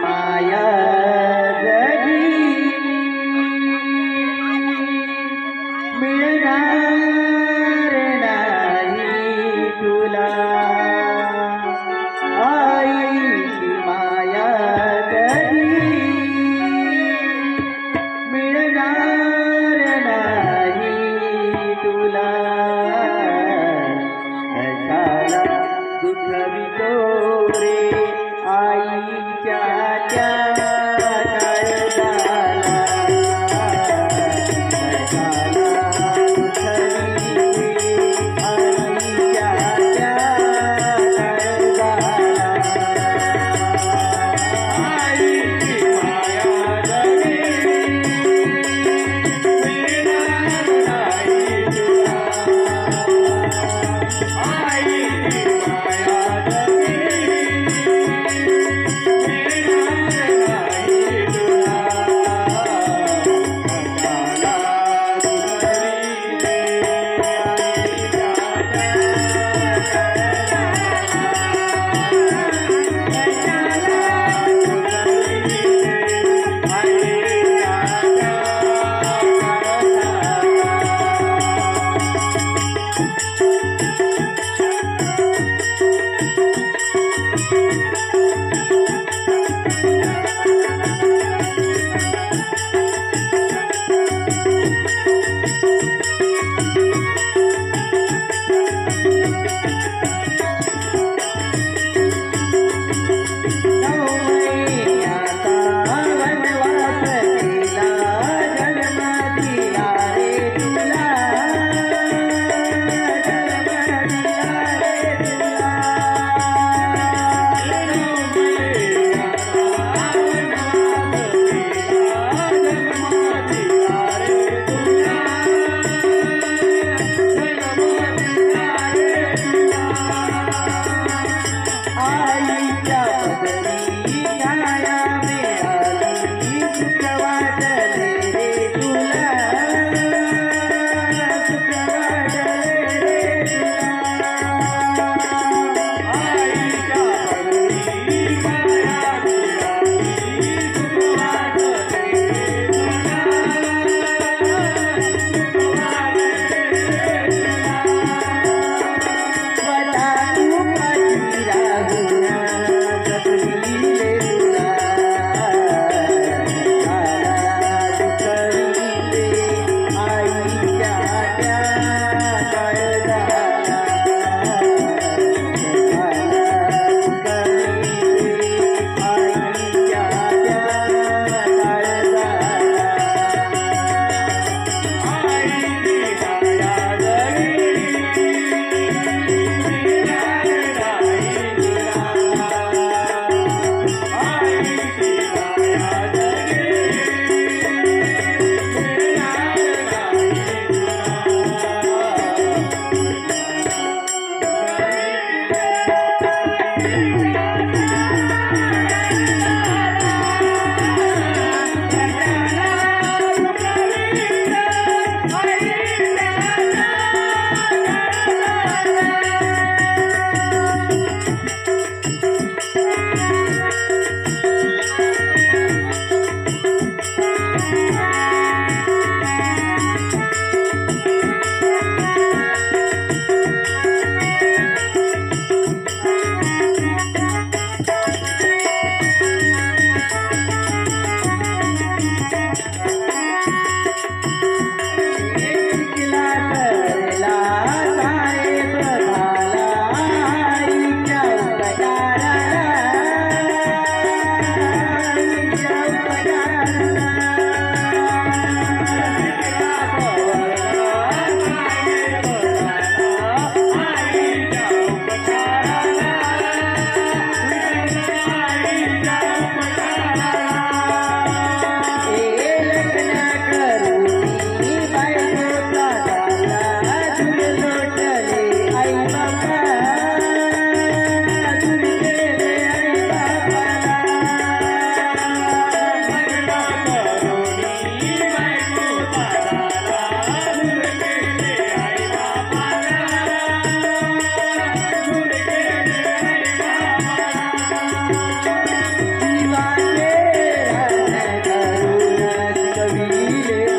माया जगी। मिळणार नाही तुला। आई माया कधी मिळणार नाही तुला। कशाला दुखवितो रे? yeah.